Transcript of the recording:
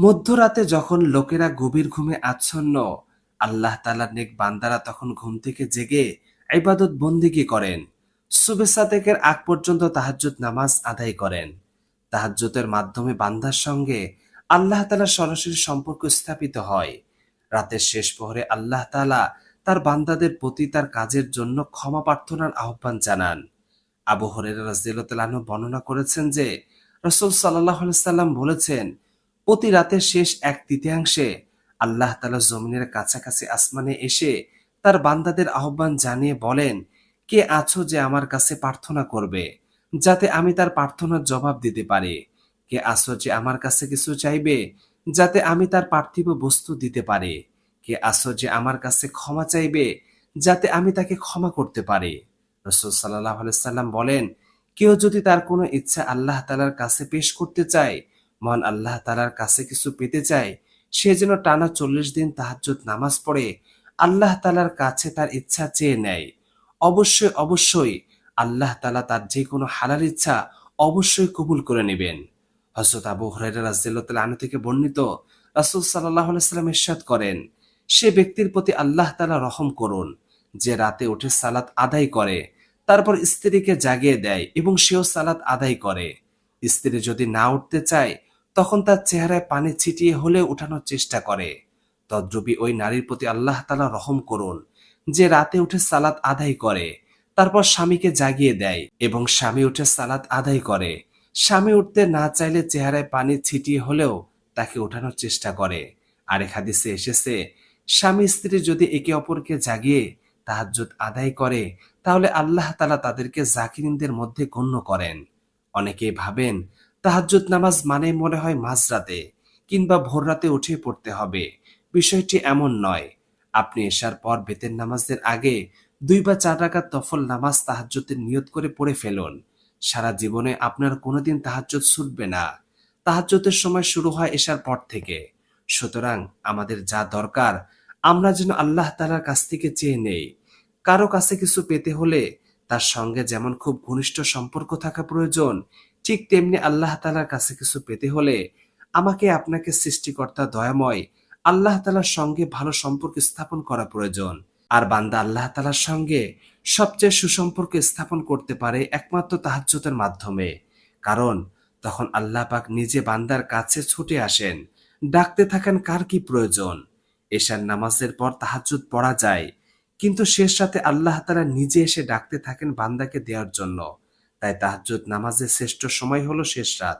মধ্যরাতে যখন লোকেরা গভীর ঘুমে আচ্ছন্ন, আল্লাহ তালার নেক বান্দারা তখন ঘুম থেকে জেগে ইবাদত বন্দিগি করেন? সাদেকের আগ পর্যন্ত তাহাজ্জুদ নামাজ আদায় করেন। তাহাজ্জুদের মাধ্যমে বান্দার সঙ্গে আল্লাহ তালার সরাসরি সম্পর্ক স্থাপিত হয়। রাতের শেষ প্রহরে আল্লাহ তালা তার বান্দাদের প্রতি তার কাজের জন্য ক্ষমা প্রার্থনার আহ্বান জানান। আবু হরেরা রাজিয়াল্লাহু বর্ণনা করেছেন যে, রসুল সাল্লাহ সাল্লাম বলেছেন প্রতি রাতের শেষ এক তৃতীয়াংশে আল্লাহ তালা জমিনের কাছাকাছি আসমানে এসে তার বান্দাদের আহ্বান জানিয়ে বলেন, কে আছো যে আমার কাছে প্রার্থনা করবে, যাতে আমি তার প্রার্থনার জবাব দিতে পারি? কে আছো যে আমার কাছে কিছু চাইবে, যাতে আমি তার পার্থিব বস্তু দিতে পারি? কে আছো যে আমার কাছে ক্ষমা চাইবে, যাতে আমি তাকে ক্ষমা করতে পারি? রসুল সাল্লাহ সাল্লাম বলেন, কেউ যদি তার কোনো ইচ্ছা আল্লাহ তালার কাছে পেশ করতে চায় মহান আল্লাহ তালার কাছে কিছু পেতে চায়, সে যেন টানা চল্লিশ দিন তাহাজ্জুদ নামাজ পড়ে, আল্লাহ তালার কাছে তার ইচ্ছা চেয়ে নেয়। অবশ্যই অবশ্যই আল্লাহ তালা তার যে কোনো হালাল ইচ্ছা অবশ্যই কবুল করে নেবেন। হজরত আবু হরাইরা আনু থেকে বর্ণিত রাসুল সাল্লাহ সাল্লাম ইরশাদ করেন, সে ব্যক্তির প্রতি আল্লাহ তালা রহম করুন, যে রাতে উঠে সালাত আদায় করে, তারপর স্ত্রীকে জাগিয়ে দেয় এবং সেও সালাত আদায় করে। স্ত্রী যদি না উঠতে চায় তখন তার চেহারায় পানি ছিটিয়ে হলে উঠানোর চেষ্টা করে। তদ্রূপী ওই নারীর প্রতি আল্লাহ তালা রহম করুন, যে রাতে উঠে সালাত আদায় করে, তারপর স্বামীকে জাগিয়ে দেয় এবং স্বামী উঠে সালাত আদায় করে। স্বামী উঠতে না চাইলে চেহারায় পানি ছিটিয়ে হলেও তাকে ওঠানোর চেষ্টা করে। আরেক হাদিসে এসেছে, স্বামী স্ত্রী যদি একে অপরকে জাগিয়ে তাহাজ্জুদ আদায় করে, তাহলে আল্লাহ তালা তাদেরকে জাকিরিনদের মধ্যে গণ্য করেন। অনেকেই ভাবেন তাহাজ্জুদ নামাজ মানে মনে হয় মাঝরাতে কিংবা ভোর রাতে উঠে পড়তে হবে। বিষয়টি এমন নয়। আপনি এসার পর বেতের নামাজের আগে দুই বা চার রাকাত তফল নামাজ তাহাজ্জুদের নিয়ত করে পড়ে ফেলুন। সারা জীবনে আপনার কোনোদিন তাহাজ্জুদ ছুটবে না। তাহাজ্জুদের সময় শুরু হয় এসার পর থেকে। সুতরাং আমাদের যা দরকার, আমরা যেন আল্লাহ তালার কাছ থেকে চেয়ে নেই। কারও কাছে কিছু পেতে হলে তার সঙ্গে যেমন খুব ঘনিষ্ঠ সম্পর্ক থাকা প্রয়োজন ঠিক তেমনি আল্লাহ তালার কাছে কিছু পেতে হলে আমাকে আপনাকে সৃষ্টিকর্তা দয়াময়, আল্লাহ তালার সঙ্গে ভালো সম্পর্ক স্থাপন করা প্রয়োজন। আর বান্দা আল্লাহ তালার সঙ্গে সবচেয়ে সুসম্পর্ক স্থাপন করতে পারে একমাত্র তাহাজ্জুদের মাধ্যমে। কারণ তখন আল্লাহ পাক নিজে বান্দার কাছে ছুটে আসেন, ডাকতে থাকেন কার কি প্রয়োজন। এশার নামাজের পর তাহাজ্জুদ পড়া যায়, কিন্তু শেষ রাতে আল্লাহ তালা নিজে এসে ডাকতে থাকেন বান্দাকে দেওয়ার জন্য। তাই তাহাজ্জুদ নামাজের শ্রেষ্ঠ সময় হলো শেষ রাত।